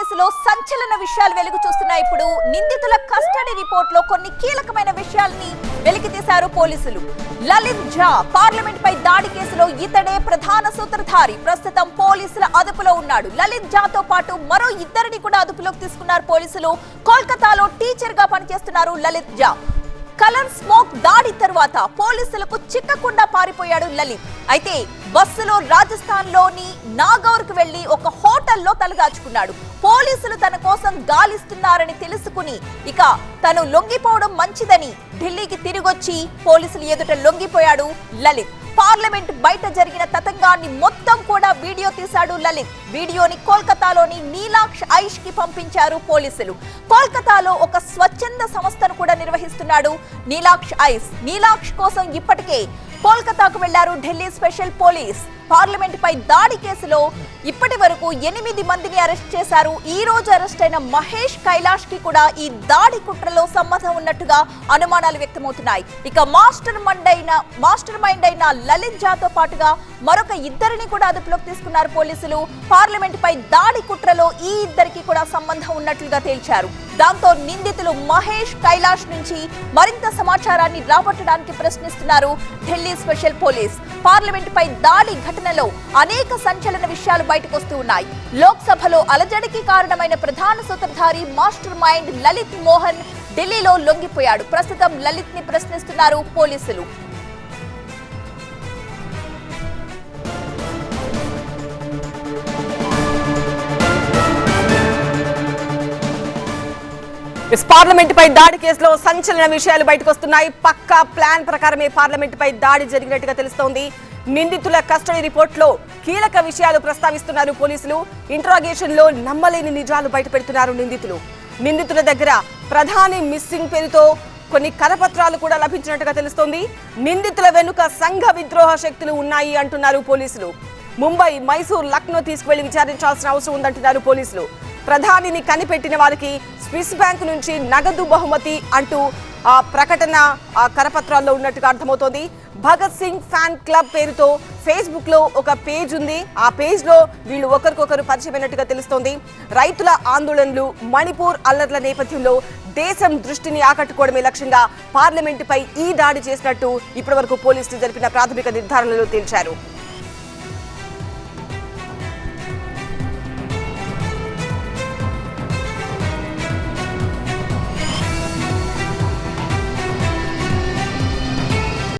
కేసులో సంచలన విషయాలు వెలుగు చూస్తున్నాయి ఇప్పుడు నిందితుల కస్టడీ రిపోర్ట్లో కొన్ని కీలకమైన విషయాల్ని వెలికితీశారు పోలీసులు. లలిత్ ఝా పార్లమెంట్ పై దాడి కేసులో ఇతడే ప్రధాన సూత్రధారి. ప్రస్తుతం పోలీసుల అదుపులో ఉన్నాడు. లలిత్ ఝాతో పాటు మరో ఇద్దరిని కూడా అదుపులోకి తీసుకున్నారు పోలీసులు. కోల్కతాలో టీచర్గా పనిచేస్తున్నారు లలిత్ ఝా. కలర్ స్మోక్ దాడి తరువాత పోలీసులకు చిక్కకుండా పారిపోయాడు లలిత్. అయితే బస్సులో రాజస్థాన్లోని నాగౌర్కు వెళ్ళి ఒక హోటల్లో తలదాచుకున్నాడు. పోలీసులు తన కోసం గాలిస్తున్నారని తెలుసుకుని ఇక తను లొంగిపోవడం మంచిదని ఢిల్లీకి తిరిగొచ్చి పోలీసులు ఎదుట లొంగిపోయాడు లలిత్. పార్లమెంట్ బయట జరిగిన తతంగాన్ని మొత్తం కూడా వీడియో తీశాడు లలిత్. వీడియోని కోల్కతాలోని నీలాక్ష్ ఐష్కి పంపించారు పోలీసులు. కోల్కతాలో ఒక స్వచ్ఛంద సంస్థను కూడా నిర్వహిస్తున్నాడు నీలాక్ష్ ఐష్ నీలాక్ష్ కోసం ఇప్పటికే కోల్కతాకు వెళ్ళారు ఢిల్లీ స్పెషల్ పోలీస్. పార్లమెంట్ పై దాడి కేసులో ఇప్పటి వరకు ఎనిమిది మందిని అరెస్ట్ చేశారు. ఈ రోజు అరెస్ట్ అయిన మహేష్ కైలాష్కి కూడా ఈ దాడి కుట్రలో సంబంధం ఉన్నట్టుగా అనుమానాలు వ్యక్తమవుతున్నాయి. ఇక మాస్టర్ మైండ్ అయిన మాస్టర్ మైండ్ అయిన లలిత్ జాతో పాటుగా మరొక ఇద్దరిని కూడా అదుపులోకి తీసుకున్నారు పోలీసులు. పార్లమెంట్ పై దాడి కుట్రలో ఈ ఇద్దరికి కూడా సంబంధం ఉన్నట్లుగా తేల్చారు. దాంతో నిందితులు మహేష్ కైలాష్ నుంచి మరింత సమాచారాన్ని రాబట్టడానికి ప్రశ్నిస్తున్నారు ఢిల్లీ స్పెషల్ పోలీస్. పార్లమెంట్ పై దాడి ఘటనలో అనేక సంచలన విషయాలు బయటకు వస్తూ ఉన్నాయి. లోక్సభలో అలజడికి కారణమైన ప్రధాన సూత్రధారి మాస్టర్ మైండ్ లలిత్ మోహన్ ఢిల్లీలో లొంగిపోయాడు. ప్రస్తుతం లలిత్ని ప్రశ్నిస్తున్నారు పోలీసులు. పార్లమెంట్ పై దాడి కేసులో సంచలన విషయాలు బయటకు వస్తున్నాయి పక్కా ప్లాన్ ప్రకారమే పార్లమెంట్ పై దాడి జరిగినట్టుగా తెలుస్తోంది. నిందితుల కస్టడీ రిపోర్ట్లో కీలక విషయాలు ప్రస్తావిస్తున్నారు పోలీసులు. ఇంట్రాగేషన్లో నమ్మలేని నిజాలు బయటపెడుతున్నారు నిందితులు. నిందితుల దగ్గర ప్రధాని మిస్సింగ్ పేరుతో కొన్ని కరపత్రాలు కూడా లభించినట్టుగా తెలుస్తోంది. నిందితుల వెనుక సంఘ విద్రోహ శక్తులు ఉన్నాయి అంటున్నారు పోలీసులు. ముంబై మైసూర్ లక్నో తీసుకువెళ్ళి విచారించాల్సిన అవసరం ఉందంటున్నారు పోలీసులు. ప్రధానిని కనిపెట్టిన వారికి స్విస్ బ్యాంక్ నుంచి నగదు బహుమతి అంటూ ఆ ప్రకటన ఆ కరపత్రాల్లో ఉన్నట్టుగా అర్థమవుతోంది. భగత్ సింగ్ ఫ్యాన్ క్లబ్ పేరుతో ఫేస్బుక్లో ఒక పేజ్ ఉంది. ఆ పేజ్లో వీళ్ళు ఒకరికొకరు పరిచయమైనట్టుగా తెలుస్తోంది. రైతుల ఆందోళనలు మణిపూర్ అల్లర్ల నేపథ్యంలో దేశం దృష్టిని ఆకట్టుకోవడమే లక్ష్యంగా పార్లమెంటుపై ఈ దాడి చేసినట్టు ఇప్పటివరకు పోలీసులు జరిపిన ప్రాథమిక నిర్ధారణలో తేల్చారు.